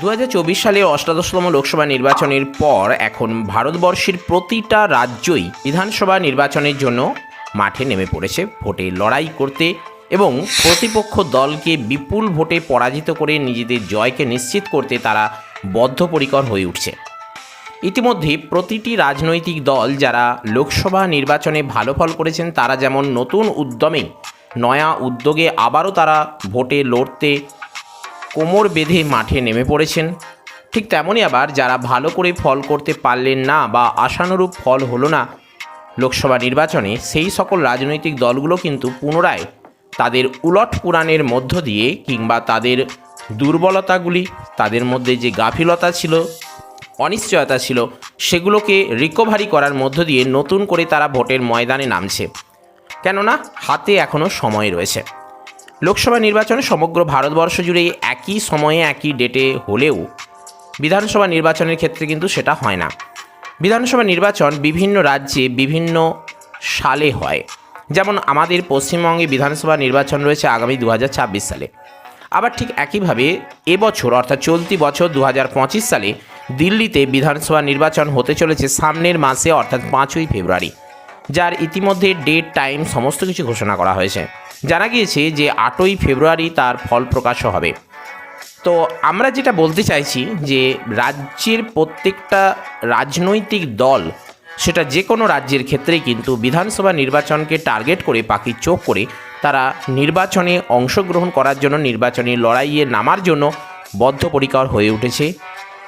দু হাজার চব্বিশ সালে অষ্টাদশতম লোকসভা নির্বাচনের পর এখন ভারতবর্ষের প্রতিটা রাজ্যই বিধানসভা নির্বাচনের জন্য মাঠে নেমে পড়েছে ভোটে লড়াই করতে এবং প্রতিপক্ষ দলকে বিপুল ভোটে পরাজিত করে নিজেদের জয়কে নিশ্চিত করতে তারা বদ্ধপরিকর হয়ে উঠছে। ইতিমধ্যে প্রতিটি রাজনৈতিক দল যারা লোকসভা নির্বাচনে ভালো ফল করেছেন, তারা যেমন নতুন উদ্যমে নয়া উদ্যোগে আবারও তারা ভোটে লড়তে কোমর বেঁধে মাঠে নেমে পড়েছেন। ঠিক তেমনই আবার যারা ভালো করে ফল করতে পারলেন না বা আশানুরূপ ফল হলো না, লোকসভা নির্বাচনে সেই সকল রাজনৈতিক দলগুলো কিন্তু পুনরায় তাদের উলট পুরাণের মধ্য দিয়ে কিংবা তাদের দুর্বলতাগুলি, তাদের মধ্যে যে গাফিলতা ছিল, অনিশ্চয়তা ছিল, সেগুলোকে রিকভারি করার মধ্য দিয়ে নতুন করে তারা ভোটের ময়দানে নামছে। কেননা হাতে এখনও সময় রয়েছে। লোকসভা নির্বাচনে সমগ্র ভারতবর্ষ জুড়ে একই সময়ে একই ডেটে হলেও বিধানসভা নির্বাচনের ক্ষেত্রে কিন্তু সেটা হয় না। বিধানসভা নির্বাচন বিভিন্ন রাজ্যে বিভিন্ন সালে হয়। যেমন আমাদের পশ্চিমবঙ্গে বিধানসভা নির্বাচন রয়েছে আগামী দু হাজার ছাব্বিশ সালে। আবার ঠিক একইভাবে এবছর, অর্থাৎ চলতি বছর দু হাজার পঁচিশ সালে দিল্লিতে বিধানসভা নির্বাচন হতে চলেছে সামনের মাসে, অর্থাৎ পাঁচই ফেব্রুয়ারি, যার ইতিমধ্যে ডেট, টাইম সমস্ত কিছু ঘোষণা করা হয়েছে। জানা গিয়েছে যে আটই ফেব্রুয়ারি তার ফল প্রকাশ হবে। তো আমরা যেটা বলতে চাইছি যে রাজ্যের প্রত্যেকটা রাজনৈতিক দল, সেটা যে কোনো রাজ্যের ক্ষেত্রে কিন্তু বিধানসভা নির্বাচনকে টার্গেট করে পাখির চোখ করে তারা নির্বাচনে অংশগ্রহণ করার জন্য, নির্বাচনী লড়াইয়ে নামার জন্য বদ্ধপরিকর হয়ে উঠেছে,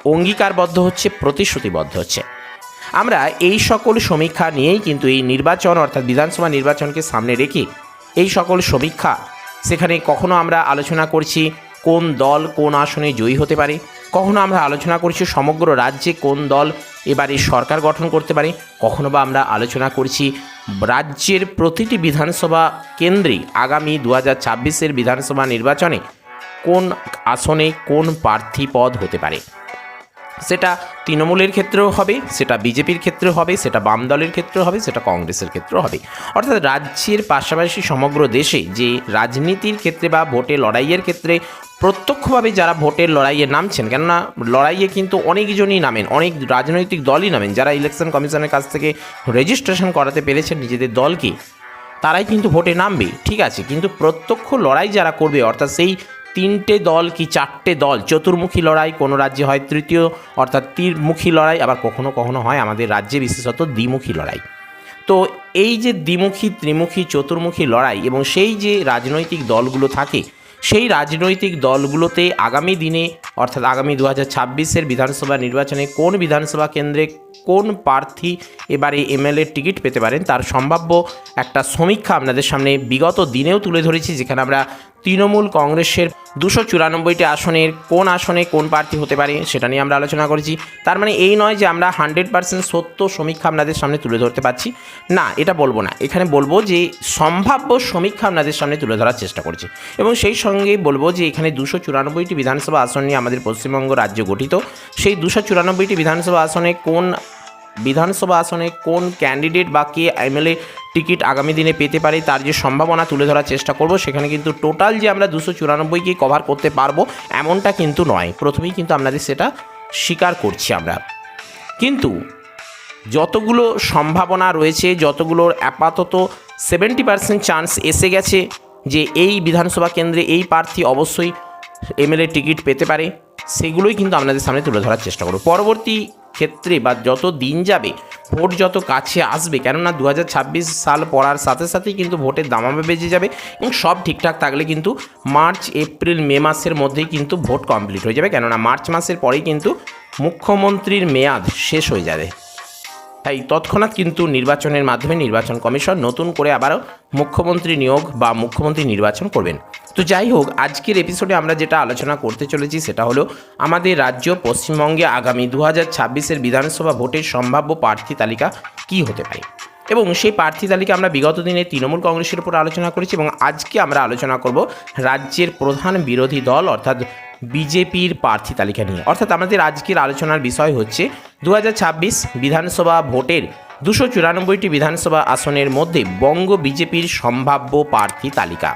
অঙ্গীকারবদ্ধ হচ্ছে, প্রতিশ্রুতিবদ্ধ হচ্ছে। আমরা এই সকল সমীক্ষা নিয়েই কিন্তু এই নির্বাচন, অর্থাৎ বিধানসভা নির্বাচনকে সামনে রেখে এই সকল সমীক্ষা। সেখানে কখনো আমরা আলোচনা করছি কোন দল কোন আসনে জয়ী হতে পারে। কখনো আমরা আলোচনা করছি সমগ্র রাজ্যে কোন দল এবারে সরকার গঠন করতে পারে। কখনো বা আমরা আলোচনা করছি রাজ্যের প্রতিটি বিধানসভা কেন্দ্রে আগামী দু হাজার বিধানসভা নির্বাচনে কোন আসনে কোন প্রার্থী পদ হতে পারে। সেটা তৃণমূলের ক্ষেত্রেও হবে, সেটা বিজেপির ক্ষেত্রেও হবে, সেটা বাম দলের ক্ষেত্রেও হবে, সেটা কংগ্রেসের ক্ষেত্রেও হবে। অর্থাৎ রাজ্যের পাশাপাশি সমগ্র দেশে যে রাজনীতির ক্ষেত্রে বা ভোটে লড়াইয়ের ক্ষেত্রে প্রত্যক্ষভাবে যারা ভোটের লড়াইয়ে নামছেন, কেননা লড়াইয়ে কিন্তু অনেকজনই নামেন, অনেক রাজনৈতিক দলই নামেন, যারা ইলেকশন কমিশনের কাছ থেকে রেজিস্ট্রেশন করাতে পেরেছেন নিজেদের দলকে, তারাই কিন্তু ভোটে নামবে, ঠিক আছে। কিন্তু প্রত্যক্ষ লড়াই যারা করবে, অর্থাৎ সেই তিনটে দল কি চারটে দল? চতুর্মুখী লড়াই, কোনো রাজ্যে হয় তৃতীয়, অর্থাৎ তীরমুখী লড়াই, আবার কখনো কখনো হয় আমাদের রাজ্যে বিশেষত দ্বিমুখী লড়াই। তো এই যে দ্বিমুখী, ত্রিমুখী, চতুর্মুখী লড়াই এবং সেই যে রাজনৈতিক দলগুলো থাকে, সেই রাজনৈতিক দলগুলোতে আগামী দিনে, অর্থাৎ আগামী দু হাজার ছাব্বিশের বিধানসভা নির্বাচনে কোন বিধানসভা কেন্দ্রে কোন প্রার্থী এবারে এমএলএ টিকিট পেতে পারেন, তার সম্ভাব্য একটা সমীক্ষা আপনাদের সামনে বিগত দিনেও তুলে ধরেছি, যেখানে আমরা তৃণমূল কংগ্রেসের দুশো চুরানব্বইটি আসনের কোন আসনে কোন প্রার্থী হতে পারে সেটা নিয়ে আমরা আলোচনা করেছি। তার মানে এই নয় যে আমরা হান্ড্রেড পার্সেন্ট সত্য সমীক্ষা আপনাদের সামনে তুলে ধরতে পারছি। না, এটা বলব না। এখানে বলব যে সম্ভাব্য সমীক্ষা আপনাদের সামনে তুলে ধরার চেষ্টা করছি। এবং সেই সঙ্গে বলব যে এখানে দুশো চুরানব্বইটি বিধানসভা আসন নিয়ে আমাদের পশ্চিমবঙ্গ রাজ্য গঠিত। সেই দুশো চুরানব্বইটি বিধানসভা আসনে কোন বিধানসভা আসনে কোন ক্যান্ডিডেট বা কে এমএলএ টিকিট আগামী দিনে পেতে পারে তার যে সম্ভাবনা তুলে ধরার চেষ্টা করব, সেখানে কিন্তু টোটাল যে আমরা দুশো চুরানব্বইকে কভার করতে পারব এমনটা কিন্তু নয়। প্রথমেই কিন্তু আপনাদের সেটা স্বীকার করছি আমরা। কিন্তু যতগুলো সম্ভাবনা রয়েছে যতগুলোর আপাতত সেভেন্টি পার্সেন্ট চান্স এসে গেছে যে এই বিধানসভা কেন্দ্রে এই প্রার্থী অবশ্যই এমএলএ টিকিট পেতে পারে, সেগুলোই কিন্তু আপনাদের সামনে তুলে ধরার চেষ্টা করব। পরবর্তী ক্ষেত্রে বা যত দিন যাবে, ভোট যত কাছে আসবে, কেননা দু হাজার ছাব্বিশ সাল পড়ার সাথে সাথেই কিন্তু ভোটের দামামে বেজে যাবে এবং সব ঠিকঠাক থাকলে কিন্তু মার্চ, এপ্রিল, মে মাসের মধ্যেই কিন্তু ভোট কমপ্লিট হয়ে যাবে। কেননা মার্চ মাসের পরেই কিন্তু মুখ্যমন্ত্রীর মেয়াদ শেষ হয়ে যাবে। তাই তৎক্ষণাৎ কিন্তু নির্বাচনের মাধ্যমে নির্বাচন কমিশন নতুন করে আবারও মুখ্যমন্ত্রী নিয়োগ বা মুখ্যমন্ত্রী নির্বাচন করবেন। তো যাই হোক, আজকের এপিসোডে আমরা যেটা আলোচনা করতে চলেছি সেটা হলো আমাদের রাজ্য পশ্চিমবঙ্গে আগামী দু হাজার ছাব্বিশের বিধানসভা ভোটের সম্ভাব্য প্রার্থী তালিকা কী হতে পারে? এবং সেই প্রার্থী তালিকা আমরা বিগত দিনে তৃণমূল কংগ্রেসের উপর আলোচনা করেছি এবং আজকে আমরা আলোচনা করব রাজ্যের প্রধান বিরোধী দল অর্থাৎ বিজেপির প্রার্থী তালিকা নিয়ে। অর্থাৎ আমাদের আজকের আলোচনার বিষয় হচ্ছে দু হাজার ছাব্বিশ বিধানসভা ভোটের দুশো চুরানব্বইটি বিধানসভা আসনের মধ্যে বঙ্গ বিজেপির সম্ভাব্য প্রার্থী তালিকা।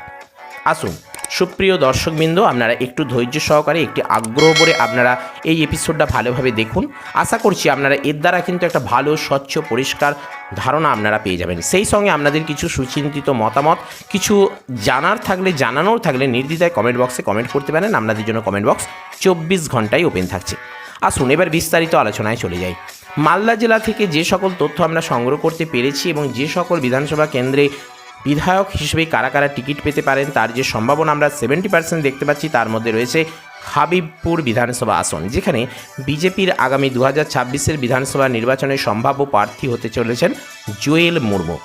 আসুন সুপ্রিয় দর্শকবৃন্দ, আপনারা একটু ধৈর্য সহকারে, একটি আগ্রহ করে আপনারা এই এপিসোডটা ভালোভাবে দেখুন। আশা করছি আপনারা এর দ্বারা কিন্তু একটা ভালো, স্বচ্ছ, পরিষ্কার ধারণা আপনারা পেয়ে যাবেন। সেই সঙ্গে আপনাদের কিছু সুচিন্তিত মতামত, কিছু জানার থাকলে, জানানোর থাকলে নির্দ্বিধায় কমেন্ট বক্সে কমেন্ট করতে পারেন। আপনাদের জন্য কমেন্ট বক্স চব্বিশ ঘন্টায় ওপেন থাকছে। আসুন, এবার বিস্তারিত আলোচনায় চলে যাই। মালদা জেলা থেকে যে সকল তথ্য আমরা সংগ্রহ করতে পেরেছি এবং যে সকল বিধানসভা কেন্দ্রে বিধায়ক হিসেবে কারা কারা টিকিট পেতে পারেন, তার যে সম্ভাবনা আমরা সেভেন্টি পার্সেন্ট দেখতে পাচ্ছি, তার মধ্যে রয়েছে হাবিবপুর বিধানসভা আসন, যেখানে বিজেপির আগামী দু হাজার ছাব্বিশের বিধানসভা নির্বাচনে সম্ভাব্য প্রার্থী হতে চলেছেন জুয়েল মুর্মু।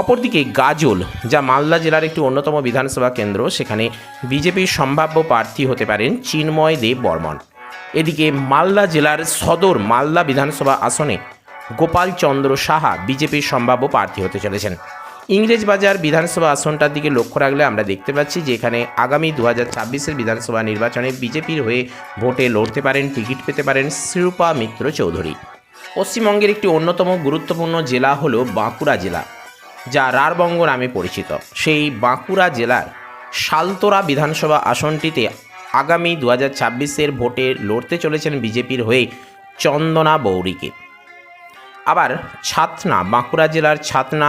অপরদিকে গাজল, যা মালদা জেলার একটি অন্যতম বিধানসভা কেন্দ্র, সেখানে বিজেপির সম্ভাব্য প্রার্থী হতে পারেন চিন্ময় দেব বর্মন। এদিকে মালদা জেলার সদর মালদা বিধানসভা আসনে গোপাল চন্দ্র সাহা বিজেপির সম্ভাব্য প্রার্থী হতে চলেছেন। ইংরেজবাজার বিধানসভা আসনটার দিকে লক্ষ্য রাখলে আমরা দেখতে পাচ্ছি যে এখানে আগামী দু হাজার বিধানসভা নির্বাচনে বিজেপির হয়ে ভোটে লড়তে পারেন, টিকিট পেতে পারেন শিরূপা মিত্র চৌধুরী। পশ্চিমবঙ্গের একটি অন্যতম গুরুত্বপূর্ণ জেলা হলো বাঁকুড়া জেলা, যা রারবঙ্গ নামে পরিচিত। সেই বাঁকুড়া জেলার শালতোরা বিধানসভা আসনটিতে আগামী দু হাজার ভোটে লড়তে চলেছেন বিজেপির হয়ে চন্দনা বৌরিকে আবার ছাতনা, বাঁকুড়া জেলার ছাতনা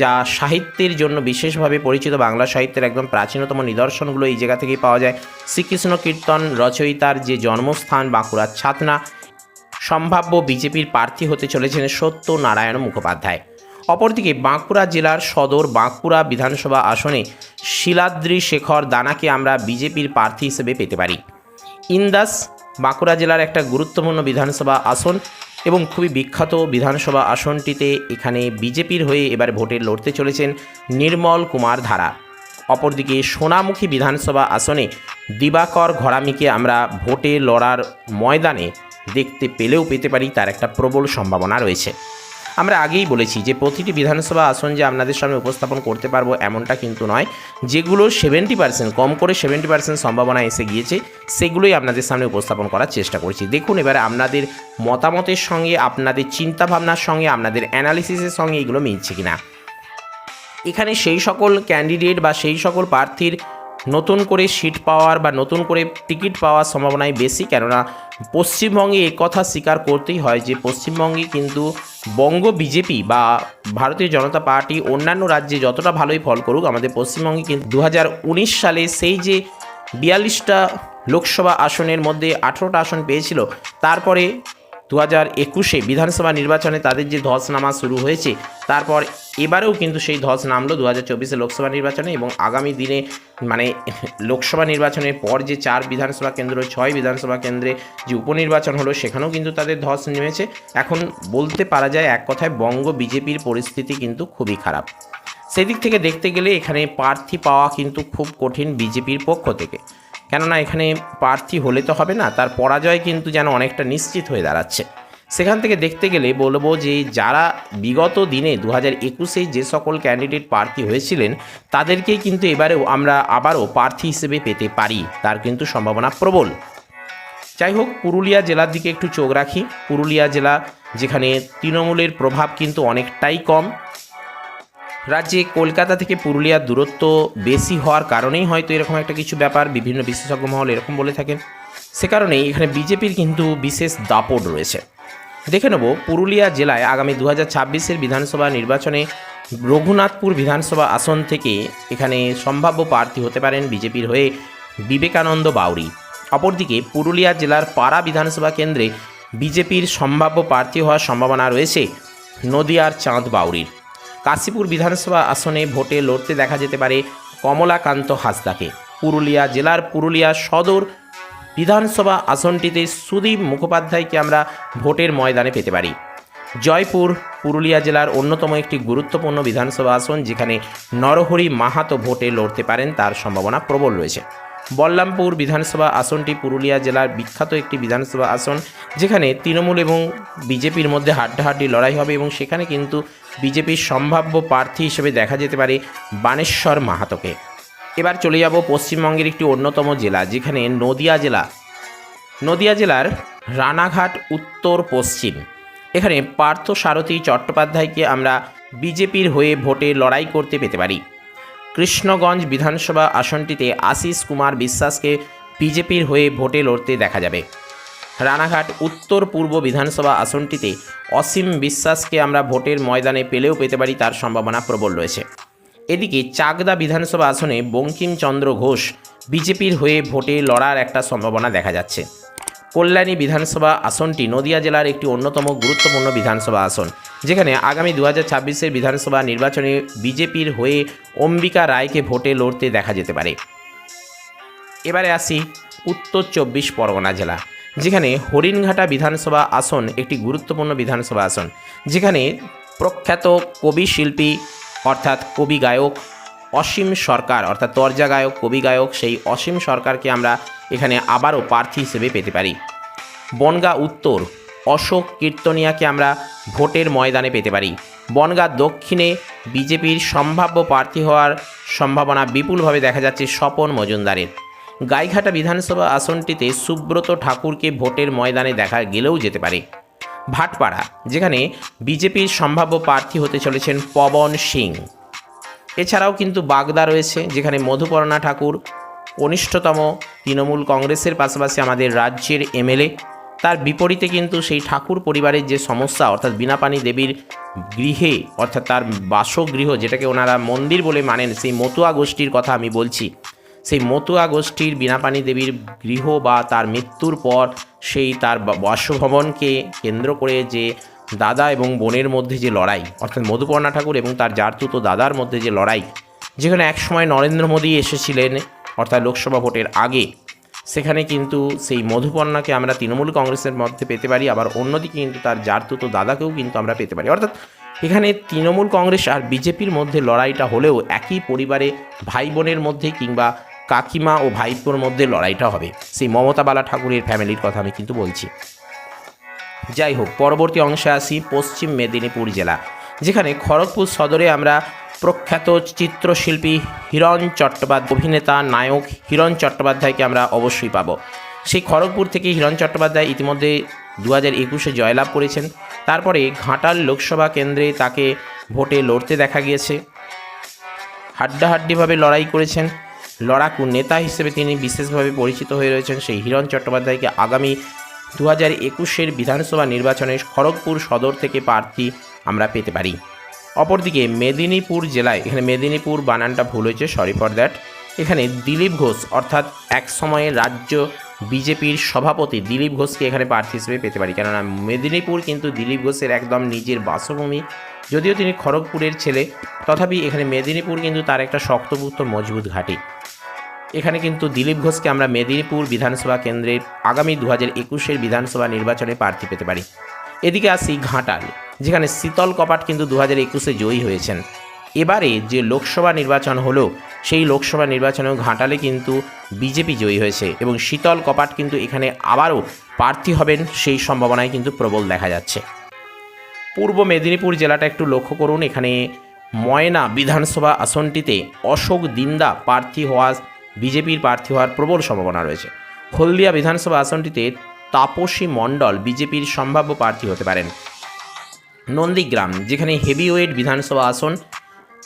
যা সাহিত্যের জন্য বিশেষভাবে পরিচিত বাংলা সাহিত্যের একদম প্রাচীনতম নিদর্শনগুলো এই জায়গা থেকেই পাওয়া যায়। শ্রীকৃষ্ণ কীর্তন, রচয়িতার যে জন্মস্থান বাঁকুড়ার ছাতনা, সম্ভাব্য বিজেপির প্রার্থী হতে চলেছেন সত্য নারায়ণ মুখোপাধ্যায়। অপরদিকে বাঁকুড়া জেলার সদর বাঁকুড়া বিধানসভা আসনে শিলাদ্রি শেখর দানাকে আমরা বিজেপির প্রার্থী হিসেবে পেতে পারি। ইন্দাস, বাঁকুড়া জেলার একটা গুরুত্বপূর্ণ বিধানসভা আসন। এবং খুবই বিখ্যাত বিধানসভা আসনটিতে এখানে বিজেপির হয়ে এবার ভোটে লড়তে চলেছেন নির্মল কুমার ধারা। অপরদিকে সোনামুখী বিধানসভা আসনে দিবাকর ঘরামিকে আমরা ভোটে লড়ার ময়দানে দেখতে পেলেও পেতে পারি তার একটা প্রবল সম্ভাবনা রয়েছে। আমরা আগেই বলেছি যে প্রতিটি বিধানসভা আসন যে আপনাদের সামনে উপস্থাপন করতে পারব এমনটা কিন্তু নয়। যেগুলো সেভেন্টি পার্সেন্ট কম করে সেভেন্টি পার্সেন্ট সম্ভাবনা এসে গিয়েছে, সেগুলোই আপনাদের সামনে উপস্থাপন করার চেষ্টা করছি। দেখুন এবারে আপনাদের মতামতের সঙ্গে, আপনাদের চিন্তাভাবনার সঙ্গে, আপনাদের অ্যানালিসিসের সঙ্গে এগুলো মিলছে কিনা। এখানে সেই সকল ক্যান্ডিডেট বা সেই সকল প্রার্থীর নতুন করে সিট পাওয়ার বা নতুন করে টিকিট পাওয়ার সম্ভাবনাই বেশি, কেননা পশ্চিমবঙ্গে কথা স্বীকার করতেই হয় যে পশ্চিমবঙ্গে কিন্তু বঙ্গ বিজেপি বা ভারতীয় জনতা পার্টি অন্যান্য রাজ্যে যতটা ভালোই ফল করুক, আমাদের পশ্চিমবঙ্গে কিন্তু দু হাজার উনিশ সালে সেই যে বিয়াল্লিশটা লোকসভা আসনের মধ্যে আঠেরোটা আসন পেয়েছিল, তারপরে দু হাজার একুশে বিধানসভা নির্বাচনে তাদের যে ধস নামা শুরু হয়েছে, তারপর এবারেও কিন্তু সেই ধস নামলো দু হাজার চব্বিশে লোকসভা নির্বাচনে এবং আগামী দিনে মানে লোকসভা নির্বাচনের পর যে চার বিধানসভা কেন্দ্র, ছয় বিধানসভা কেন্দ্রে যে উপনির্বাচন হলো, সেখানেও কিন্তু তাদের ধস নেমেছে। এখন বলতে পারা যায় এক কথায় বঙ্গ বিজেপির পরিস্থিতি কিন্তু খুবই খারাপ। সেদিক থেকে দেখতে গেলে এখানে প্রার্থী পাওয়া কিন্তু খুব কঠিন বিজেপির পক্ষ থেকে। কেননা এখানে প্রার্থী হলে তো হবে না, তার পরাজয় কিন্তু যেন অনেকটা নিশ্চিত হয়ে দাঁড়াচ্ছে। সেখান থেকে দেখতে গেলে বলব যে যারা বিগত দিনে দু হাজার একুশে যে সকল ক্যান্ডিডেট প্রার্থী হয়েছিলেন, তাদেরকেই কিন্তু এবারেও আমরা আবারও প্রার্থী হিসেবে পেতে পারি, তার কিন্তু সম্ভাবনা প্রবল। যাই হোক, পুরুলিয়া জেলার দিকে একটু চোখ রাখি। পুরুলিয়া জেলা যেখানে তৃণমূলের প্রভাব কিন্তু অনেকটাই কম রাজ্যে কলকাতা থেকে পুরুলিয়ার দূরত্ব বেশি হওয়ার কারণেই হয়তো এরকম একটা কিছু ব্যাপার, বিভিন্ন বিশেষজ্ঞ মহল এরকম বলে থাকেন। সে কারণেই এখানে বিজেপির কিন্তু বিশেষ দাপট রয়েছে। দেখে নেব পুরুলিয়া জেলায় আগামী দু হাজার বিধানসভা নির্বাচনে রঘুনাথপুর বিধানসভা আসন থেকে এখানে সম্ভাব্য প্রার্থী হতে পারেন বিজেপির হয়ে বিবেকানন্দ বাউরি। অপরদিকে পুরুলিয়া জেলার পাড়া বিধানসভা কেন্দ্রে বিজেপির সম্ভাব্য প্রার্থী হওয়ার সম্ভাবনা রয়েছে নদিয়ার চাঁদ বাউরির। কাশীপুর বিধানসভা আসনে ভোটে লড়তে দেখা যেতে পারে কমলাকান্ত হাসদাকে। পুরুলিয়া জেলার পুরুলিয়া সদর বিধানসভা আসনটিতে সুদীপ মুখোপাধ্যায়কে আমরা ভোটের ময়দানে পেতে পারি। জয়পুর পুরুলিয়া জেলার অন্যতম একটি গুরুত্বপূর্ণ বিধানসভা আসন, যেখানে নরহরি মাহাতো ভোটে লড়তে পারেন, তার সম্ভাবনা প্রবল রয়েছে। বল্লামপুর বিধানসভা আসনটি পুরুলিয়া জেলার বিখ্যাত একটি বিধানসভা আসন, যেখানে তৃণমূল এবং বিজেপির মধ্যে হাড্ডাহাড্ডি লড়াই হবে এবং সেখানে কিন্তু বিজেপির সম্ভাব্য প্রার্থী হিসেবে দেখা যেতে পারে বানেশ্বর মাহাতোকে। এবার চলে যাব পশ্চিমবঙ্গের একটি অন্যতম জেলা, যেখানে নদিয়া জেলা। নদিয়া জেলার রানাঘাট উত্তর পশ্চিম। এখানে পার্থ সারথী চট্টোপাধ্যায়কে আমরা বিজেপির হয়ে ভোটে লড়াই করতে পেতে পারি। কৃষ্ণগঞ্জ বিধানসভা আসনটিতে আশিস কুমার বিশ্বাসকে বিজেপির হয়ে ভোটে লড়তে দেখা যাবে। রানাঘাট উত্তর পূর্ব বিধানসভা আসনটিতে অসীম বিশ্বাসকে আমরা ভোটের ময়দানে পেলেও পেতে পারি তার সম্ভাবনা প্রবল রয়েছে। এদিকে চাকদা বিধানসভা আসনে বঙ্কিমচন্দ্র ঘোষ বিজেপির হয়ে ভোটে লড়ার একটা সম্ভাবনা দেখা যাচ্ছে। কল্যাণী বিধানসভা আসনটি নদিয়া জেলার একটি অন্যতম গুরুত্বপূর্ণ বিধানসভা আসন, যেখানে আগামী দু হাজার বিধানসভা নির্বাচনে বিজেপির হয়ে অম্বিকা রায়কে ভোটে লড়তে দেখা যেতে পারে। এবারে আসি উত্তর চব্বিশ পরগনা জেলা, যেখানে হরিণঘাটা বিধানসভা আসন একটি গুরুত্বপূর্ণ বিধানসভা আসন, যেখানে প্রখ্যাত কবি শিল্পী অর্থাৎ কবি গায়ক অসীম সরকার, অর্থাৎ তর্জা গায়ক, কবি গায়ক, সেই অসীম সরকারকে আমরা এখানে আবারও প্রার্থী হিসেবে পেতে পারি। বনগা উত্তর, অশোক কীর্তনিয়াকে আমরা ভোটের ময়দানে পেতে পারি। বনগা দক্ষিণে বিজেপির সম্ভাব্য প্রার্থী হওয়ার সম্ভাবনা বিপুলভাবে দেখা যাচ্ছে স্বপন মজুমদারের। গাইঘাটা বিধানসভা আসনটিতে সুব্রত ঠাকুরকে ভোটের ময়দানে দেখা গেলেও যেতে পারে। ভাটপাড়া, যেখানে বিজেপির সম্ভাব্য প্রার্থী হতে চলেছেন পবন সিং। এছাড়াও কিন্তু বাগদা রয়েছে, যেখানে মধুপর্ণা ঠাকুর, কনিষ্ঠতম তৃণমূল কংগ্রেসের পাশাপাশি আমাদের রাজ্যের এমএলএ। তার বিপরীতে কিন্তু সেই ঠাকুর পরিবারের যে সমস্যা, অর্থাৎ বিনাপানি দেবীর গৃহে, অর্থাৎ তার বাসগৃহ, যেটাকে ওনারা মন্দির বলে মানেন, সেই মতুয়া গোষ্ঠীর কথা আমি বলছি। সেই মতুয়া গোষ্ঠীর বিনাপানি দেবীর গৃহ বা তার মৃত্যুর পর সেই তার বাসভবনকে কেন্দ্র করে যে দাদা এবং বোনের মধ্যে যে লড়াই, অর্থাৎ মধুপর্ণা ঠাকুর এবং তার জারতুতো দাদার মধ্যে যে লড়াই, যেখানে একসময় নরেন্দ্র মোদী এসেছিলেন, অর্থাৎ লোকসভা ভোটের আগে, সেখানে কিন্তু সেই মধুপর্ণাকে আমরা তৃণমূল কংগ্রেসের মধ্যে পেতে পারি, আবার অন্যদিকে কিন্তু তার জারতুতো দাদাকেও কিন্তু আমরা পেতে পারি। অর্থাৎ এখানে তৃণমূল কংগ্রেস আর বিজেপির মধ্যে লড়াইটা হলেও একই পরিবারে ভাই বোনের মধ্যে কিংবা কাকিমা ও ভাইপোর মধ্যে লড়াইটা হবে। সেই মমতা বালা ঠাকুরের ফ্যামিলির কথা আমি কিন্তু বলছি। যাই হোক, পরবর্তী অংশে আসি পশ্চিম মেদিনীপুর জেলা, যেখানে খড়গপুর সদরে আমরা প্রখ্যাত চিত্রশিল্পী হিরণ চট্টোপাধ্যায়, অভিনেতা, নায়ক হিরণ চট্টোপাধ্যায়কে আমরা অবশ্যই পাব। সেই খড়গপুর থেকে হিরণ চট্টোপাধ্যায় ইতিমধ্যে দু হাজার একুশে জয়লাভ করেছেন। তারপরে ঘাটাল লোকসভা কেন্দ্রে তাকে ভোটে লড়তে দেখা গিয়েছে। হাড্ডাহাড্ডিভাবে লড়াই করেছেন। লড়াকু নেতা হিসেবে তিনি বিশেষভাবে পরিচিত হয়ে রয়েছেন সেই হিরণ চট্টোপাধ্যায়কে আগামী দু হাজার একুশের বিধানসভা নির্বাচনে খড়গপুর সদর থেকে প্রার্থী আমরা পেতে পারি। অপরদিকে মেদিনীপুর জেলায়, এখানে মেদিনীপুর বানানটা ভুল হয়েছে সরি ফর দ্যাট এখানে দিলীপ ঘোষ, অর্থাৎ এক সময়ে রাজ্য বিজেপির সভাপতি দিলীপ ঘোষকে এখানে প্রার্থী হিসেবে পেতে পারি। কেননা মেদিনীপুর কিন্তু দিলীপ ঘোষের একদম নিজের বাসভূমি, যদিও তিনি খড়গপুরের ছেলে। তথাপি এখানে মেদিনীপুর কিন্তু তার একটা শক্তপুক্ত মজবুত ঘাঁটি। এখানে কিন্তু দিলীপ ঘোষকে আমরা মেদিনীপুর বিধানসভা কেন্দ্রের আগামী দু হাজার একুশের বিধানসভা নির্বাচনে প্রার্থী পেতে পারি। এদিকে আসি ঘাটাল, যেখানে শীতল কপাট কিন্তু দু হাজার একুশে জয়ী হয়েছেন। এবারে যে লোকসভা নির্বাচন হলো, সেই লোকসভা নির্বাচনেও ঘাটালে কিন্তু বিজেপি জয়ী হয়েছে এবং শীতল কপাট কিন্তু এখানে আবারও প্রার্থী হবেন, সেই সম্ভাবনায় কিন্তু প্রবল দেখা যাচ্ছে। পূর্ব মেদিনীপুর জেলাটা একটু লক্ষ্য করুন, এখানে ময়না বিধানসভা আসনটিতে অশোক দিন্দা প্রার্থী হওয়া বিজেপির প্রার্থী হওয়ার প্রবল সম্ভাবনা রয়েছে। হলদিয়া বিধানসভা আসনটিতে তাপসী মণ্ডল বিজেপির সম্ভাব্য প্রার্থী হতে পারেন। নন্দীগ্রাম, যেখানে হেভিওয়েট বিধানসভা আসন,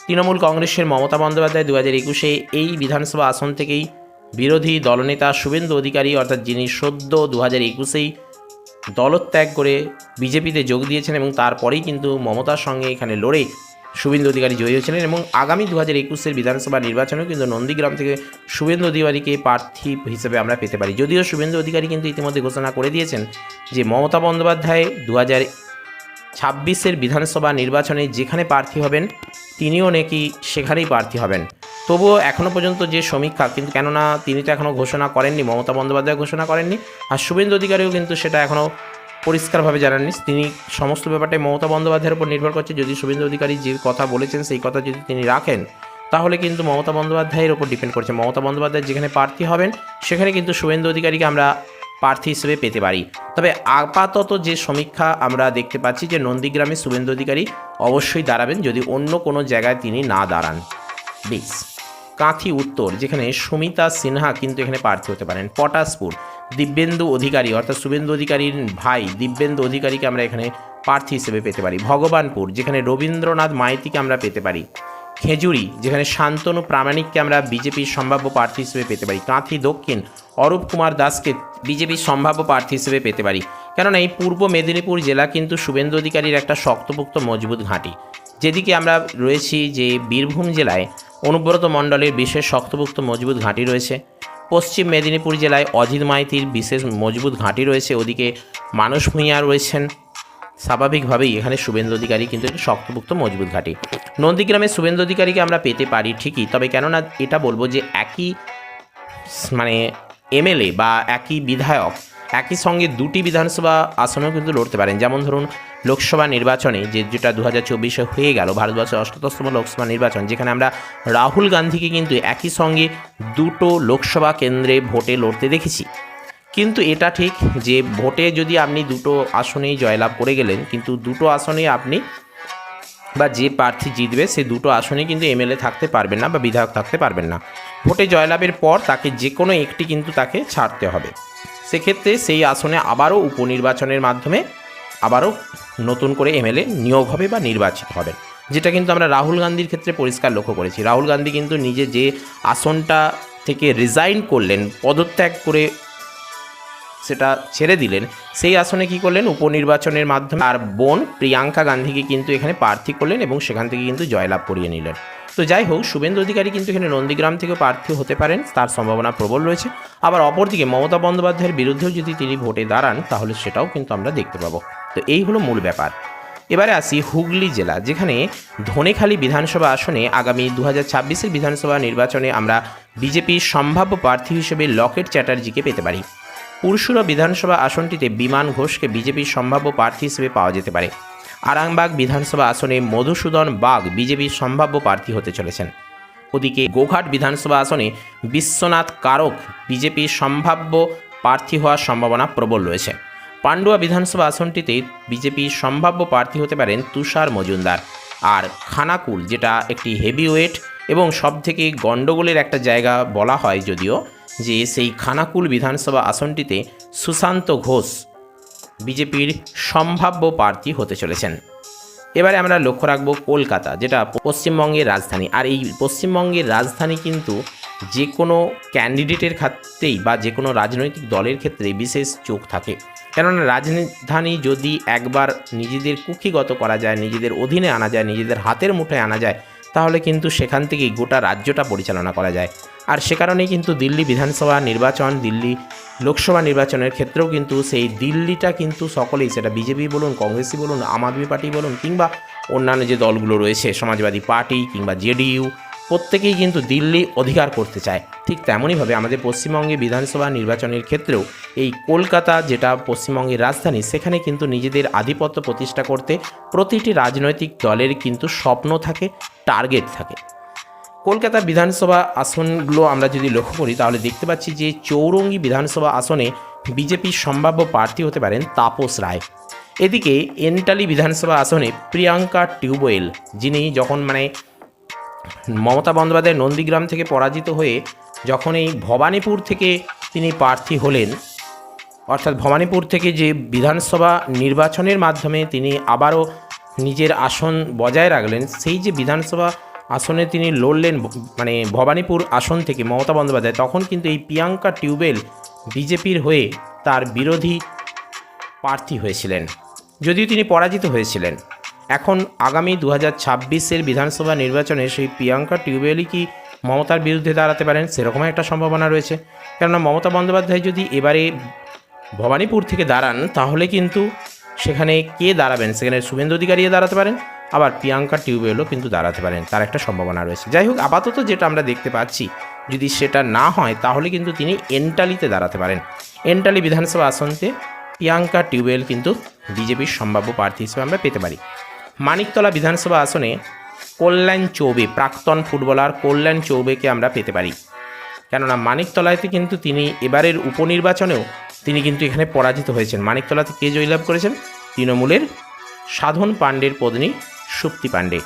তৃণমূল কংগ্রেসের মমতা বন্দ্যোপাধ্যায় দু হাজার একুশে এই বিধানসভা আসন থেকেই বিরোধী দলনেতা শুভেন্দু অধিকারী, অর্থাৎ যিনি সদ্য দু হাজার একুশেই দলত্যাগ করে বিজেপিতে যোগ দিয়েছেন এবং তারপরেই কিন্তু মমতার সঙ্গে এখানে লড়ে শুভেন্দু অধিকারী জয়ী হয়েছিলেন এবং আগামী দু হাজার একুশের বিধানসভা নির্বাচনেও কিন্তু নন্দীগ্রাম থেকে শুভেন্দু অধিকারীকে প্রার্থী হিসেবে আমরা পেতে পারি। যদিও শুভেন্দু অধিকারী কিন্তু ইতিমধ্যে ঘোষণা করে দিয়েছেন যে মমতা বন্দ্যোপাধ্যায় দু হাজার ছাব্বিশের বিধানসভা নির্বাচনে যেখানে প্রার্থী হবেন, তিনিও নাকি সেখানেই প্রার্থী হবেন। তবুও এখনও পর্যন্ত যে সমীক্ষা, কিন্তু কেননা তিনি তো এখনও ঘোষণা করেননি, মমতা বন্দ্যোপাধ্যায় ঘোষণা করেননি, আর শুভেন্দু অধিকারীও কিন্তু সেটা এখনও পরিষ্কারভাবে জানাননি তিনি সমস্ত ব্যাপারটাই মমতা বন্দ্যোপাধ্যায়ের উপর নির্ভর করছে। যদি শুভেন্দু অধিকারী যে কথা বলেছেন, সেই কথা যদি তিনি রাখেন, তাহলে কিন্তু মমতা বন্দ্যোপাধ্যায়ের উপর ডিপেন্ড করছে। মমতা বন্দ্যোপাধ্যায় যেখানে প্রার্থী হবেন, সেখানে কিন্তু শুভেন্দু অধিকারীকে আমরা প্রার্থী হিসেবে পেতে পারি। তবে আপাতত যে সমীক্ষা আমরা দেখতে পাচ্ছি, যে নন্দীগ্রামে শুভেন্দু অধিকারী অবশ্যই দাঁড়াবেন, যদি অন্য কোনো জায়গায় তিনি না দাঁড়ান। বেশ। কাঁথি উত্তর, যেখানে সুমিতা সিনহা কিন্তু এখানে প্রার্থী হতে পারেন। পটাশপুর দিব্যেন্দু অধিকারী, অর্থাৎ শুভেন্দু অধিকারীর ভাই, দিব্যেন্দু অধিকারীকে আমরা এখানে প্রার্থী হিসেবে পেতে পারি। ভগবানপুর যেখানে রবীন্দ্রনাথ মাইতিকে আমরা পেতে পারি। খেজুরি, যেখানে শান্তনু প্রামাণিককে আমরা বিজেপির সম্ভাব্য প্রার্থী হিসেবে পেতে পারি। কাঁথি দক্ষিণ, অরূপ কুমার দাসকে বিজেপির সম্ভাব্য প্রার্থী হিসেবে পেতে পারি। কেননা এই পূর্ব মেদিনীপুর জেলা কিন্তু শুভেন্দু অধিকারীর একটা শক্তপোক্ত মজবুত ঘাঁটি। যেদিকে আমরা রয়েছি যে বীরভূম জেলায় অনুব্রত মণ্ডলের বিশেষ শক্তপোক্ত মজবুত ঘাঁটি রয়েছে। পশ্চিম মেদিনীপুর জেলায় অজিত মাইতির বিশেষ মজবুত ঘাঁটি রয়েছে। ওদিকে মানস ভূঁইয়া রয়েছেন। স্বাভাবিকভাবেই এখানে শুভেন্দু অধিকারী কিন্তু একটি শক্তপোক্ত মজবুত ঘাঁটি। নন্দীগ্রামে শুভেন্দু অধিকারীকে আমরা পেতে পারি ঠিকই, তবে কেননা এটা বলব যে একই মানে এমএলএ বা একই বিধায়ক, একই সঙ্গে দুটি বিধানসভা আসনেও কিন্তু লড়তে পারেন। যেমন ধরুন লোকসভা নির্বাচনে যে যেটা দু হাজার চব্বিশে হয়ে গেল, ভারতবর্ষের অষ্টাদশতম লোকসভা নির্বাচন, যেখানে আমরা রাহুল গান্ধীকে কিন্তু একই সঙ্গে দুটো লোকসভা কেন্দ্রে ভোটে লড়তে দেখেছি। কিন্তু এটা ঠিক যে ভোটে যদি আপনি দুটো আসনেই জয়লাভ করে গেলেন, কিন্তু দুটো আসনে আপনি বা যে প্রার্থী জিতবে, সে দুটো আসনে কিন্তু এমএলএ থাকতে পারবেন না বা বিধায়ক থাকতে পারবেন না। ভোটে জয়লাভের পর তাকে যে কোনো একটি কিন্তু তাকে ছাড়তে হবে। সেক্ষেত্রে সেই আসনে আবারও উপনির্বাচনের মাধ্যমে আবারও নতুন করে এমএলএ নিয়োগ হবে বা নির্বাচিত হবেন, যেটা কিন্তু আমরা রাহুল গান্ধীর ক্ষেত্রে পরিষ্কার লক্ষ্য করেছি। রাহুল গান্ধী কিন্তু নিজে যে আসনটা থেকে রিজাইন করলেন, পদত্যাগ করে সেটা ছেড়ে দিলেন, সেই আসনে কি করলেন? উপনির্বাচনের মাধ্যমে আর বোন প্রিয়াঙ্কা গান্ধীকে কিন্তু এখানে প্রার্থী করলেন এবং সেখান থেকে কিন্তু জয়লাভ করিয়ে নিলেন। তো যাই হোক, শুভেন্দু অধিকারী কিন্তু এখানে নন্দীগ্রাম থেকে প্রার্থী হতে পারেন, তার সম্ভাবনা প্রবল রয়েছে। আবার অপরদিকে মমতা বন্দ্যোপাধ্যায়ের বিরুদ্ধেও যদি তিনি ভোটে দাঁড়ান, তাহলে সেটাও কিন্তু আমরা দেখতে পাবো। তো এই হলো মূল ব্যাপার। এবারে আসি হুগলি জেলা, যেখানে ধনেখালি বিধানসভা আসনে আগামী দু হাজার বিধানসভা নির্বাচনে আমরা বিজেপির সম্ভাব্য প্রার্থী হিসেবে লকেট চ্যাটার্জিকে পেতে পারি। পুরসুরা বিধানসভা আসনটিতে বিমান ঘোষকে বিজেপির সম্ভাব্য প্রার্থী হিসেবে পাওয়া যেতে পারে। আরামবাগ বিধানসভা আসনে মধুসূদন বাগ বিজেপির সম্ভাব্য প্রার্থী হতে চলেছেন। ওদিকে গোঘাট বিধানসভা আসনে বিশ্বনাথ কারক বিজেপির সম্ভাব্য প্রার্থী হওয়ার সম্ভাবনা প্রবল রয়েছে। পান্ডুয়া বিধানসভা আসনটিতে বিজেপির সম্ভাব্য প্রার্থী হতে পারেন তুষার মজুমদার। আর খানাকুল, যেটা একটি হেভিওয়েট এবং সবথেকে গণ্ডগোলের একটা জায়গা বলা হয় যদিও যে সেই খানাকুল বিধানসভা আসনটিতে সুশান্ত ঘোষ বিজেপির সম্ভাব্য প্রার্থী হতে চলেছেন। এবারে আমরা লক্ষ্য রাখব কলকাতা, যেটা পশ্চিমবঙ্গের রাজধানী। আর এই পশ্চিমবঙ্গের রাজধানী কিন্তু যে কোনো ক্যান্ডিডেটের ক্ষেত্রেই বা যে কোনো রাজনৈতিক দলের ক্ষেত্রে বিশেষ চোখ থাকে। কেননা রাজধানী যদি একবার নিজেদের কুক্ষিগত করা যায়, নিজেদের অধীনে আনা যায়, নিজেদের হাতের মুঠোয় আনা যায়, তাহলে কিন্তু সেখান থেকেই গোটা রাজ্যটা পরিচালনা করা যায়। আর সে কারণেই কিন্তু দিল্লি বিধানসভা নির্বাচন, দিল্লি লোকসভা নির্বাচনের ক্ষেত্রেও কিন্তু সেই দিল্লিটা কিন্তু সকলেই, সেটা বিজেপি বলুন, কংগ্রেসই বলুন, আম আদমি পার্টি বলুন, কিংবা অন্যান্য যে দলগুলো রয়েছে, সমাজবাদী পার্টি কিংবা জেডিইউ, প্রত্যেকেই কিন্তু দিল্লি অধিকার করতে চায়। ঠিক তেমনইভাবে আমাদের পশ্চিমবঙ্গে বিধানসভা নির্বাচনের ক্ষেত্রেও এই কলকাতা যেটা পশ্চিমবঙ্গের রাজধানী, সেখানে কিন্তু নিজেদের আধিপত্য প্রতিষ্ঠা করতে প্রতিটি রাজনৈতিক দলের কিন্তু স্বপ্ন থাকে, টার্গেট থাকে। কলকাতা বিধানসভা আসনগুলো আমরা যদি লক্ষ্য করি, তাহলে দেখতে পাচ্ছি যে চৌরঙ্গি বিধানসভা আসনে বিজেপির সম্ভাব্য প্রার্থী হতে পারেন তাপস রায়। এদিকে এন্টালি বিধানসভা আসনে প্রিয়াঙ্কা টিউবওয়েল, যিনি যখন মানে মমতা বন্দ্যোপাধ্যায় নন্দীগ্রাম থেকে পরাজিত হয়ে যখন এই ভবানীপুর থেকে তিনি প্রার্থী হলেন, অর্থাৎ ভবানীপুর থেকে যে বিধানসভা নির্বাচনের মাধ্যমে তিনি আবারও নিজের আসন বজায় রাখলেন, সেই যে বিধানসভা আসনে তিনি লড়লেন মানে ভবানীপুর আসন থেকে মমতা বন্দ্যোপাধ্যায়। তখন কিন্তু এই প্রিয়াঙ্কা টিউবেল বিজেপির হয়ে তার বিরোধী প্রার্থী হয়েছিলেন, যদিও তিনি পরাজিত হয়েছিলেন। এখন আগামী দু হাজার বিধানসভা নির্বাচনে সেই প্রিয়াঙ্কা টিউবেলই কি মমতার বিরুদ্ধে দাঁড়াতে পারেন সেরকম একটা সম্ভাবনা রয়েছে। কেননা মমতা বন্দ্যোপাধ্যায় যদি এবারে ভবানীপুর থেকে দাঁড়ান, তাহলে কিন্তু সেখানে কে দাঁড়াবেন? সেখানে শুভেন্দু অধিকারীও দাঁড়াতে পারেন আবার প্রিয়াঙ্কা টিউবওয়েলও কিন্তু দাঁড়াতে পারেন, তার একটা সম্ভাবনা রয়েছে। যাই হোক, আপাতত যেটা আমরা দেখতে পাচ্ছি, যদি সেটা না হয়, তাহলে কিন্তু তিনি এন্টালিতে দাঁড়াতে পারেন। এন্টালি বিধানসভা আসনতে প্রিয়াঙ্কা টিউবওয়েল কিন্তু বিজেপির সম্ভাব্য প্রার্থী হিসেবে আমরা পেতে পারি। মানিকতলা বিধানসভা আসনে কল্যাণ চৌবে, প্রাক্তন ফুটবলার কল্যাণ চৌবেকে আমরা পেতে পারি। কেননা মানিকতলাতে কিন্তু তিনি এবারের উপনির্বাচনেও তিনি কিন্তু এখানে পরাজিত হয়েছেন। মানিকতলাতে কে জয়লাভ করেছেন? তৃণমূলের সাধন পাণ্ডের পত্নী সুপ্তি পাণ্ডে।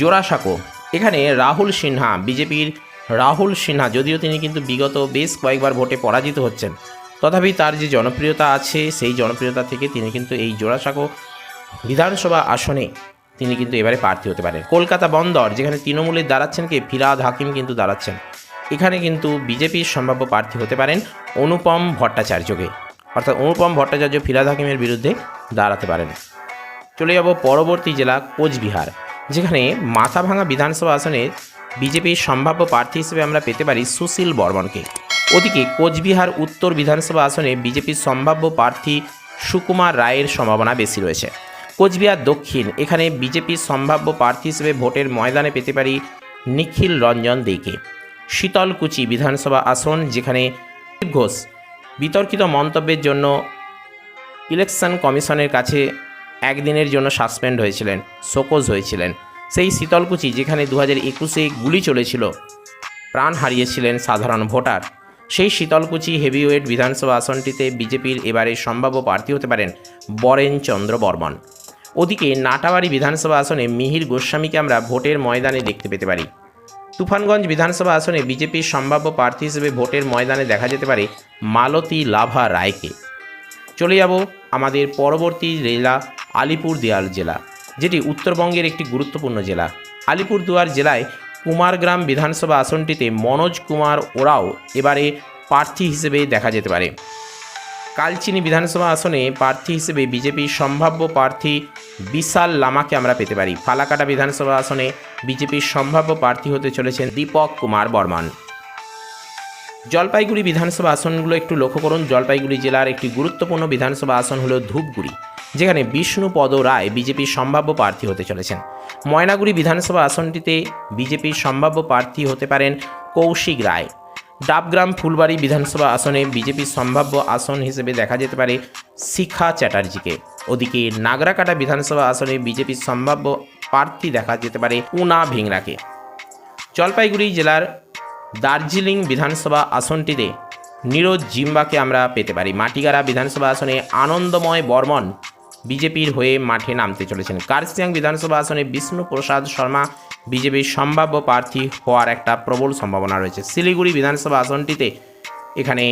জোড়াসাঁকো এখানে রাহুল সিনহা, বিজেপির রাহুল সিনহা, যদিও তিনি কিন্তু বিগত বেশ কয়েকবার ভোটে পরাজিত হচ্ছেন। তথাপি তার যে জনপ্রিয়তা আছে, সেই জনপ্রিয়তা থেকে তিনি কিন্তু এই জোড়াসাঁকো বিধানসভা আসনে তিনি কিন্তু এবারে প্রার্থী হতে পারেন। কলকাতা বন্দর, যেখানে তৃণমূলের দাঁড়াচ্ছেন কে? ফিরাদ হাকিম কিন্তু দাঁড়াচ্ছেন। এখানে কিন্তু বিজেপির সম্ভাব্য প্রার্থী হতে পারেন অনুপম ভট্টাচার্যকে। অর্থাৎ অনুপম ভট্টাচার্য ফিরাদ হাকিমের বিরুদ্ধে দাঁড়াতে পারেন। চলে যাব পরবর্তী জেলা কোচবিহার, যেখানে মাথাভাঙা বিধানসভা আসনে বিজেপির সম্ভাব্য প্রার্থী হিসেবে আমরা পেতে পারি সুশীল বর্মনকে। ওদিকে কোচবিহার উত্তর বিধানসভা আসনে বিজেপির সম্ভাব্য প্রার্থী সুকুমার রায়ের সম্ভাবনা বেশি রয়েছে। কোচবিহার দক্ষিণ, এখানে বিজেপির সম্ভাব্য প্রার্থী হিসেবে ভোটের ময়দানে পেতে পারি নিখিল রঞ্জন দেকে শীতলকুচি বিধানসভা আসন, যেখানে ঘোষ বিতর্কিত মন্তব্যের জন্য ইলেকশন কমিশনের কাছে একদিনের জন্য সাসপেন্ড হয়েছিলেন, শোকজ হয়েছিলেন। সেই শীতলকুচি যেখানে দু হাজার একুশে গুলি চলেছিল, প্রাণ হারিয়েছিলেন সাধারণ ভোটার। সেই শীতলকুচি হেভিওয়েট বিধানসভা আসনটিতে বিজেপির এবারে সম্ভাব্য প্রার্থী হতে পারেন বরেন চন্দ্র বর্মন। ওদিকে নাটাবাড়ি বিধানসভা আসনে মিহির গোস্বামীকে আমরা ভোটের ময়দানে দেখতে পেতে পারি। তুফানগঞ্জ বিধানসভা আসনে বিজেপির সম্ভাব্য প্রার্থী হিসেবে ভোটের ময়দানে দেখা যেতে পারে মালতী লাভা রায়কে। চলে যাব আমাদের পরবর্তী জেলা আলিপুরদুয়ার জেলা, যেটি উত্তরবঙ্গের একটি গুরুত্বপূর্ণ জেলা। আলিপুরদুয়ার জেলায় কুমারগ্রাম বিধানসভা আসনটিতে মনোজ কুমার ওরাও এবারে প্রার্থী হিসেবে দেখা যেতে পারে। কালচিনি বিধানসভা আসনে প্রার্থী হিসেবে বিজেপির সম্ভাব্য প্রার্থী বিশাল লামাকে আমরা পেতে পারি। ফালাকাটা বিধানসভা আসনে বিজেপির সম্ভাব্য প্রার্থী হতে চলেছেন দীপক কুমার বর্মন। জলপাইগুড়ি বিধানসভা আসনগুলো একটু লক্ষ্য করুন। জলপাইগুড়ি জেলার একটি গুরুত্বপূর্ণ বিধানসভা আসন হলো ধূপগুড়ি, যেখানে বিষ্ণুপদ রায় বিজেপির সম্ভাব্য প্রার্থী হতে চলেছেন। ময়নাগুড়ি বিধানসভা আসনটিতে বিজেপির সম্ভাব্য প্রার্থী হতে পারেন কৌশিক রায়। ডাবগ্রাম ফুলবাড়ি বিধানসভা আসনে বিজেপির সম্ভাব্য আসন হিসেবে দেখা যেতে পারে শিখা চ্যাটার্জিকে। ওদিকে নাগরাকাটা বিধানসভা আসনে বিজেপির সম্ভাব্য প্রার্থী দেখা যেতে পারে উনা ভিংরাকে জলপাইগুড়ি জেলার দার্জিলিং বিধানসভা আসনটিতে নীরজ জিম্বাকে আমরা পেতে পারি। মাটিগাড়া বিধানসভা আসনে আনন্দময় বর্মন বিজেপির হয়ে মাঠে নামতে চলেছেন। কার্সিয়াং বিধানসভা আসনে বিষ্ণু প্রসাদ শর্মা বিজেপির সম্ভাব্য প্রার্থী হওয়ার একটা প্রবল সম্ভাবনা রয়েছে। শিলিগুড়ি বিধানসভা আসনটিতে এখানে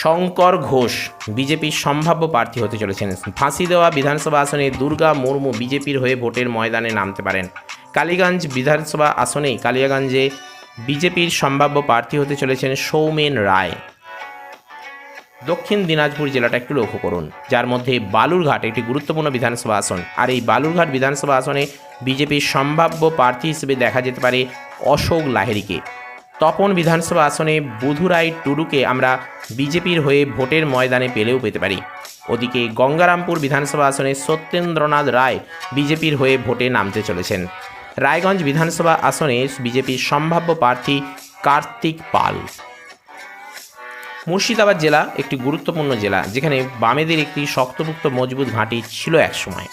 শঙ্কর ঘোষ বিজেপির সম্ভাব্য প্রার্থী হতে চলেছেন। ফাঁসি দেওয়া বিধানসভা আসনে দুর্গা মুর্মু বিজেপির হয়ে ভোটের ময়দানে নামতে পারেন। কালীগঞ্জ বিধানসভা আসনেই কালিয়াগঞ্জে বিজেপির সম্ভাব্য প্রার্থী হতে চলেছেন সৌমেন রায়। দক্ষিণ দিনাজপুর জেলাটা একটু লক্ষ্য করুন, যার মধ্যে বালুরঘাট একটি গুরুত্বপূর্ণ বিধানসভা আসন। আর এই বালুরঘাট বিধানসভা আসনে বিজেপির সম্ভাব্য প্রার্থী হিসেবে দেখা যেতে পারে অশোক লাহেরিকে তপন বিধানসভা আসনে বুধুরাই টুডুকে আমরা বিজেপির হয়ে ভোটের ময়দানে পেলেও পেতে পারি। ওদিকে গঙ্গারামপুর বিধানসভা আসনে সত্যেন্দ্রনাথ রায় বিজেপির হয়ে ভোটে নামতে চলেছেন। রায়গঞ্জ বিধানসভা আসনে বিজেপির সম্ভাব্য প্রার্থী কার্তিক পাল। মুর্শিদাবাদ জেলা একটি গুরুত্বপূর্ণ জেলা, যেখানে বামেদের একটি শক্তপুক্ত মজবুত ঘাঁটি ছিল একসময়।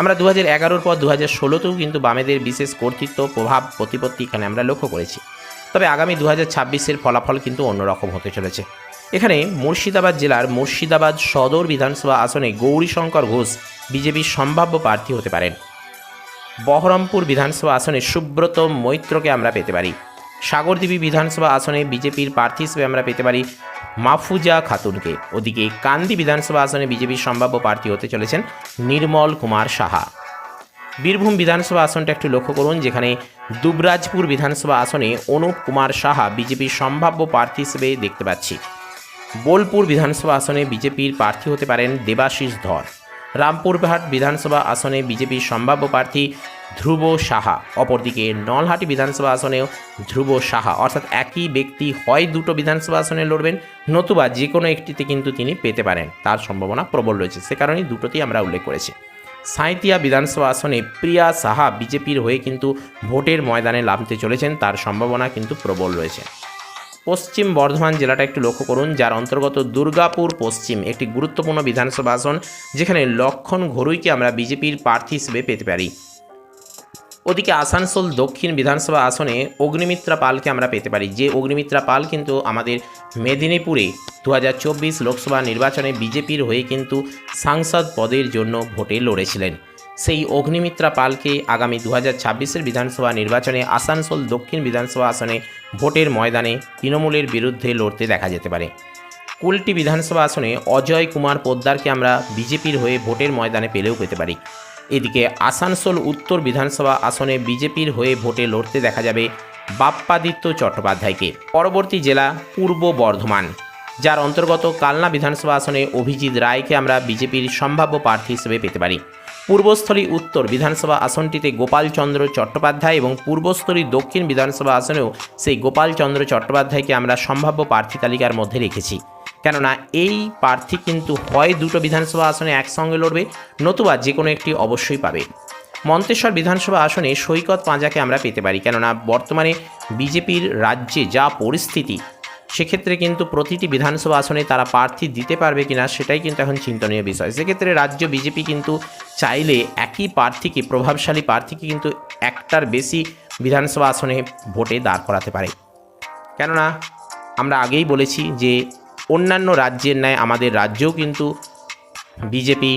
আমরা দু হাজার এগারোর পর দু হাজার ষোলোতেও কিন্তু বামেদের বিশেষ কর্তৃত্ব, প্রভাব, প্রতিপত্তি এখানে আমরা লক্ষ্য করেছি। তবে আগামী দু হাজার ছাব্বিশের ফলাফল কিন্তু অন্যরকম হতে চলেছে। এখানে মুর্শিদাবাদ জেলার মুর্শিদাবাদ সদর বিধানসভা আসনে গৌরীশঙ্কর ঘোষ বিজেপির সম্ভাব্য প্রার্থী হতে পারেন। বহরমপুর বিধানসভা আসনে সুব্রত মৈত্রকে আমরা পেতে পারি। সাগরদ্বীপী বিধানসভা আসনে বিজেপির প্রার্থী হিসেবে আমরা পেতে পারি মাফুজা খাতুনকে। ওদিকে কান্দি বিধানসভা আসনে বিজেপির সম্ভাব্য প্রার্থী হতে চলেছেন নির্মল কুমার সাহা। বীরভূম বিধানসভা আসনটা একটু লক্ষ্য করুন, যেখানে দুবরাজপুর বিধানসভা আসনে অনুপ কুমার সাহা বিজেপির সম্ভাব্য প্রার্থী হিসেবে দেখতে পাচ্ছি। বোলপুর বিধানসভা আসনে বিজেপির প্রার্থী হতে পারেন দেবাশিস ধর। রামপুরহাট বিধানসভা আসনে বিজেপির সম্ভাব্য প্রার্থী ধ্রুব সাহা। অপরদিকে নলহাটি বিধানসভা আসনেও ধ্রুব সাহা। অর্থাৎ একই ব্যক্তি হয় দুটো বিধানসভা আসনে লড়বেন, নতুবা যে কোনো একটিতে কিন্তু তিনি পেতে পারেন। তার সম্ভাবনা প্রবল রয়েছে। সে কারণেই দুটোতেই আমরা উল্লেখ করেছি। সাঁইতিয়া বিধানসভা আসনে প্রিয়া সাহা বিজেপির হয়ে কিন্তু ভোটের ময়দানে নামতে চলেছেন। তার সম্ভাবনা কিন্তু প্রবল রয়েছে। পশ্চিম বর্ধমান জেলাটা একটু লক্ষ্য করুন, যার অন্তর্গত দুর্গাপুর পশ্চিম, একটি গুরুত্বপূর্ণ বিধানসভা আসন, যেখানে লক্ষণ ঘরুইকে আমরা বিজেপির প্রার্থী হিসেবে পেতে পারি। ওদিকে আসানসোল দক্ষিণ বিধানসভা আসনে অগ্নিমিত্রা পালকে আমরা পেতে পারি। যে অগ্নিমিত্রা পাল কিন্তু আমাদের মেদিনীপুরে দু হাজার চব্বিশ লোকসভা নির্বাচনে বিজেপির হয়ে কিন্তু সাংসদ পদের জন্য ভোটে লড়েছিলেন। সেই অগ্নিমিত্রা পালকে আগামী দু হাজার বিধানসভা নির্বাচনে আসানসোল দক্ষিণ বিধানসভা আসনে ভোটের ময়দানে তৃণমূলের বিরুদ্ধে লড়তে দেখা যেতে পারে। কুলটি বিধানসভা আসনে অজয় কুমার পোদ্দারকে আমরা বিজেপির হয়ে ভোটের ময়দানে পেলেও পেতে পারি। এদিকে আসানসোল উত্তর বিধানসভা আসনে বিজেপির হয়ে ভোটে লড়তে দেখা যাবে বাপ্পাদিত্য চট্টোপাধ্যায়কে। পরবর্তী জেলা পূর্ব বর্ধমান, যার অন্তর্গত কালনা বিধানসভা আসনে অভিজিৎ রায়কে আমরা বিজেপির সম্ভাব্য প্রার্থী হিসেবে পেতে পারি। পূর্বস্থলী উত্তর বিধানসভা আসনটিতে গোপালচন্দ্র চট্টোপাধ্যায় এবং পূর্বস্থলী দক্ষিণ বিধানসভা আসনেও সেই গোপালচন্দ্র চট্টোপাধ্যায়কে আমরা সম্ভাব্য প্রার্থী তালিকার মধ্যে রেখেছি। কেননা এই প্রার্থী কিন্তু হয় দুটো বিধানসভা আসনে একসঙ্গে লড়বে, নতুবা যে কোনো একটি অবশ্যই পাবে। মন্তেশ্বর বিধানসভা আসনে সৈকত পাঁজাকে আমরা পেতে পারি, কেননা বর্তমানে বিজেপির রাজ্যে যা পরিস্থিতি সেক্ষেত্রে কিন্তু প্রতিটি বিধানসভা আসনে তারা প্রার্থী দিতে পারবে কিনা সেটাই কিন্তু এখন চিন্তনীয় বিষয়। সেক্ষেত্রে রাজ্য বিজেপি কিন্তু চাইলে একই প্রার্থীকে, প্রভাবশালী প্রার্থীকে কিন্তু একটার বেশি বিধানসভা আসনে ভোটে দাঁড় করাতে পারে। কেননা আমরা আগেই বলেছি যে অন্যান্য রাজ্যের ন্যায় আমাদের রাজ্যেও কিন্তু বিজেপি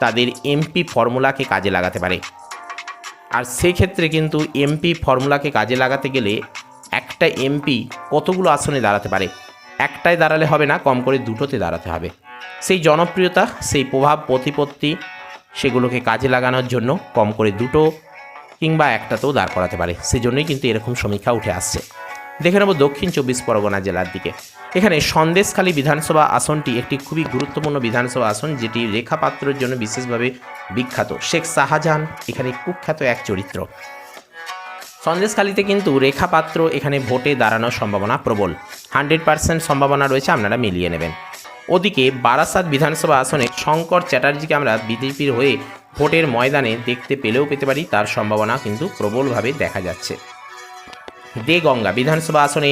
তাদের এমপি ফর্মুলাকে কাজে লাগাতে পারে। আর সেক্ষেত্রে কিন্তু এমপি ফর্মুলাকে কাজে লাগাতে গেলে একটা এমপি কতগুলো আসনে দাঁড়াতে পারে? একটাই দাঁড়ালে হবে না, কম করে দুটোতে দাঁড়াতে হবে। সেই জনপ্রিয়তা, সেই প্রভাব, প্রতিপত্তি সেগুলোকে কাজে লাগানোর জন্য কম করে দুটো কিংবা একটাতেও দাঁড় করাতে পারে। সেজন্যই কিন্তু এরকম সমীক্ষা উঠে আসছে। দেখে নেব দক্ষিণ চব্বিশ পরগনা জেলার দিকে। এখানে সন্দেশখালী বিধানসভা আসনটি একটি খুবই গুরুত্বপূর্ণ বিধানসভা আসন, যেটি রেখাপাত্রের জন্য বিশেষভাবে বিখ্যাত। শেখ শাহজাহান, এখানে কুখ্যাত এক চরিত্র। সন্দেশখালীতে কিন্তু রেখাপাত্র এখানে ভোটে দাঁড়ানোর সম্ভাবনা প্রবল। হান্ড্রেড পার্সেন্ট সম্ভাবনা রয়েছে আপনারা মিলিয়ে নেবেন। ওদিকে বারাসাত বিধানসভা আসনে শঙ্কর চ্যাটার্জিকে আমরা বিজেপির হয়ে ভোটের ময়দানে দেখতে পেলেও পেতে পারি, তার সম্ভাবনা কিন্তু প্রবলভাবে দেখা যাচ্ছে। দেগঙ্গা বিধানসভা আসনে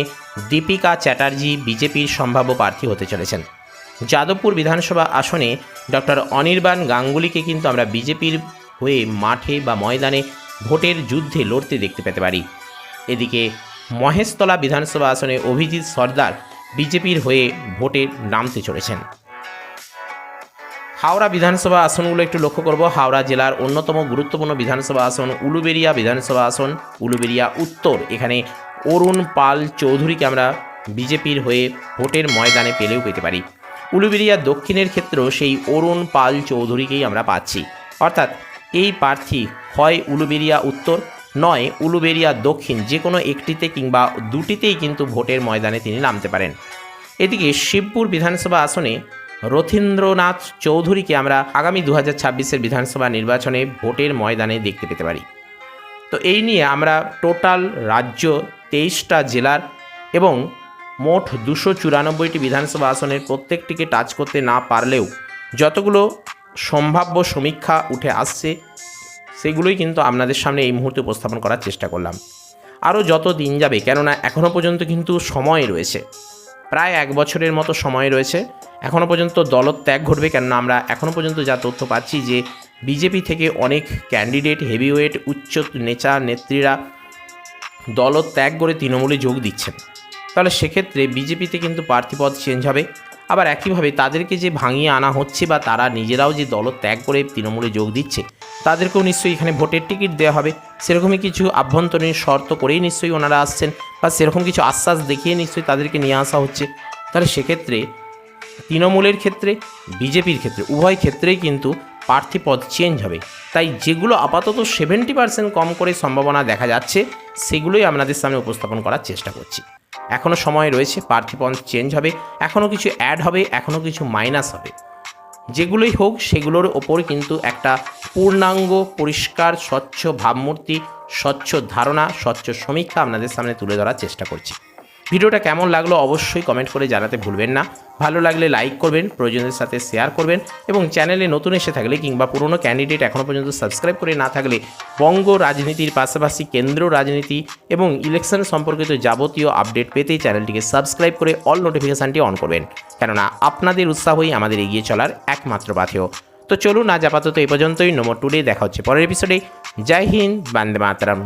দীপিকা চ্যাটার্জি বিজেপির সম্ভাব্য প্রার্থী হতে চলেছেন। যাদবপুর বিধানসভা আসনে ডক্টর অনির্বাণ গাঙ্গুলিকে কিন্তু আমরা বিজেপির হয়ে মাঠে বা ময়দানে ভোটের যুদ্ধে লড়তে দেখতে পেতে পারি। এদিকে মহেশতলা বিধানসভা আসনে অভিজিৎ সর্দার বিজেপির হয়ে ভোটে নামতে চলেছেন। হাওড়া বিধানসভা আসনগুলো একটু লক্ষ্য করব। হাওড়া জেলার অন্যতম গুরুত্বপূর্ণ বিধানসভা আসন উলুবেরিয়া বিধানসভা আসন, উলুবেরিয়া উত্তর। এখানে অরুণ পাল চৌধুরীকে আমরা বিজেপির হয়ে ভোটের ময়দানে পেলেও পেতে পারি। উলুবেরিয়া দক্ষিণের ক্ষেত্রেও সেই অরুণ পাল চৌধুরীকেই আমরা পাচ্ছি। অর্থাৎ এই প্রার্থী হয় উলুবেরিয়া উত্তর, নয় উলুবেরিয়া দক্ষিণ যে কোনো একটিতে কিংবা দুটিতেই কিন্তু ভোটের ময়দানে তিনি নামতে পারেন। এদিকে শিবপুর বিধানসভা আসনে রথীন্দ্রনাথ চৌধুরীকে আমরা আগামী দু হাজার বিধানসভা নির্বাচনে ভোটের ময়দানে দেখতে পেতে পারি। তো এই নিয়ে আমরা টোটাল রাজ্য তেইশটা জেলার এবং মোট দুশো চুরানব্বইটি বিধানসভা আসনের প্রত্যেকটিকে টাচ করতে না পারলেও যতগুলো সম্ভাব্য সমীক্ষা উঠে আসছে, সেগুলোই কিন্তু আপনাদের সামনে এই মুহূর্তে উপস্থাপন করার চেষ্টা করলাম। আরও যত দিন যাবে, কেননা এখনও পর্যন্ত কিন্তু সময় রয়েছে। প্রায় এক বছরের মতো সময় রয়েছে। এখনও পর্যন্ত দলত্যাগ ঘটবে, কেননা আমরা এখনও পর্যন্ত যা তথ্য পাচ্ছি যে বিজেপি থেকে অনেক ক্যান্ডিডেট, হেভিওয়েট, উচ্চ নেচা নেত্রীরা দলত্যাগ করে তৃণমূলে যোগ দিচ্ছেন। তাহলে সেক্ষেত্রে বিজেপিতে কিন্তু প্রার্থীপদ চেঞ্জ হবে। আবার একইভাবে তাদেরকে যে ভাঙিয়ে আনা হচ্ছে বা তারা নিজেরাও যে দল ত্যাগ করে তৃণমূলে যোগ দিচ্ছে, তাদেরকেও নিশ্চয়ই এখানে ভোটের টিকিট দেওয়া হবে। সেরকমই কিছু আভ্যন্তরীণ শর্ত করেই নিশ্চয়ই ওনারা আসছেন বা সেরকম কিছু আশ্বাস দেখিয়ে নিশ্চয়ই তাদেরকে নিয়ে আসা হচ্ছে। তাহলে সেক্ষেত্রে তৃণমূলের ক্ষেত্রে, বিজেপির ক্ষেত্রে, উভয় ক্ষেত্রেই কিন্তু প্রার্থী পদ চেঞ্জ হবে। তাই যেগুলো আপাতত সেভেন্টি পার্সেন্ট কম করে সম্ভাবনা দেখা যাচ্ছে, সেগুলোই আপনাদের সামনে উপস্থাপন করার চেষ্টা করছি। এখনও সময় রয়েছে পার্থিপন চেঞ্জ হবে এখনও কিছু অ্যাড হবে এখনও কিছু মাইনাস হবে। যেগুলোই হোক, সেগুলোর ওপর কিন্তু একটা পূর্ণাঙ্গ, পরিষ্কার, স্বচ্ছ ভাবমূর্তি, স্বচ্ছ ধারণা, স্বচ্ছ সমীক্ষা আপনাদের সামনে তুলে ধরার চেষ্টা করছি। ভিডিওটা কেমন লাগল অবশ্যই কমেন্ট করে জানাতে ভুলবেন না। ভালো লাগলে লাইক করবেন, প্রয়োজনের সাথে শেয়ার করবেন এবং চ্যানেলে নতুন এসে থাকলে কিংবা পুরনো ক্যান্ডিডেট এখনও পর্যন্ত সাবস্ক্রাইব করে না থাকলে বঙ্গ রাজনীতির পাশাপাশি কেন্দ্র রাজনীতি এবং ইলেকশন সম্পর্কিত যাবতীয় আপডেট পেতে চ্যানেলটিকে সাবস্ক্রাইব করে অল নোটিফিকেশানটি অন করবেন। কেননা আপনাদের উৎসাহই আমাদের এগিয়ে চলার একমাত্র পাথেয়। তো চলুন আজ আপাতত এই পর্যন্তই। নম্বর টুডে দেখা হচ্ছে পরের এপিসোডে জয় হিন্দ, বান্দে মাতরম।